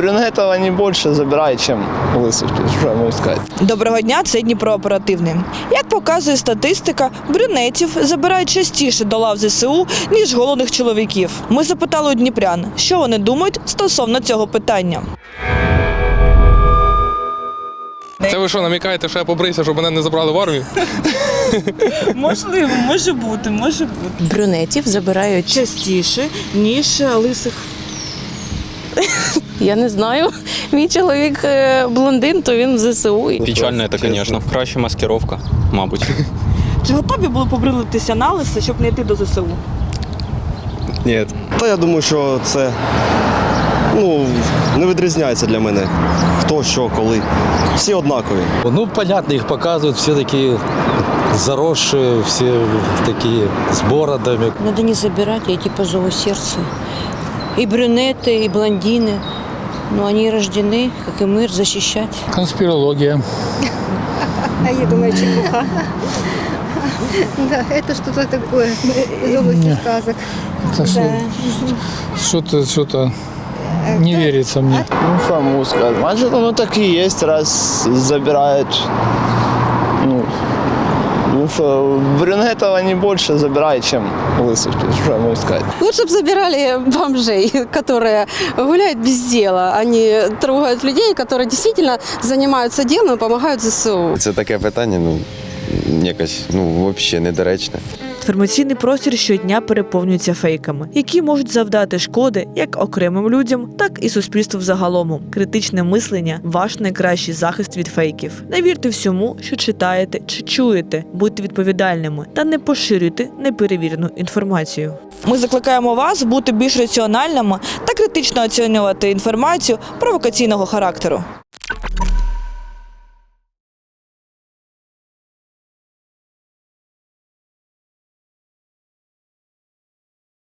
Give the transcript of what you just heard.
брюнетов они больше забирают, чем лысых. Что я могу сказать? Доброго дня, це Дніпро оперативний. Як показує статистика, брюнетів забирають частіше до лав ЗСУ, ніж голодних чоловіків. Ми запитали у дніпрян, що вони думають стосовно цього питання. Це ви що, намікаєте, що я побрився, щоб мене не забрали в армію? Можливо, може бути, може бути. брюнетів забирають. Частіше, ніж лисих. Я не знаю. Мій чоловік е, блондин, то він в ЗСУ. Печально это, конечно. Краще маскировка, мабуть. Чи готові були побрилитися на лисе, щоб не йти до ЗСУ? Ні. Та я думаю, що це ну, не відрізняється для мене. Хто, що, коли. Всі однакові. Ну, понятно, их показывают все такие заросшие, все такие с бородами. Надо не забирать, а идти по зову сердца. И брюнеты, и блондины. Но они рождены, как и мы, защищать. Конспирология. А я думаю, чепуха. Да, это что-то такое из области сказок. Это что- что-то, что-то не верится мне. Ну, я могу сказать? Значит, оно так и есть, раз забирают. Ну, ну что, брюнетов они больше забирают, чем лысых. Что я могу сказать? Лучше бы забирали бомжей, которые гуляют без дела. Они трогают людей, которые действительно занимаются делом и помогают ЗСУ. Це таке питання, ну, якось, ну, взагалі недоречне. Інформаційний простір щодня переповнюється фейками, які можуть завдати шкоди як окремим людям, так і суспільству взагалом. Критичне мислення ваш найкращий захист від фейків. Не вірте всьому, що читаєте чи чуєте, будьте відповідальними та не поширюйте неперевірену інформацію. Ми закликаємо вас бути більш раціональними та критично оцінювати інформацію провокаційного характеру.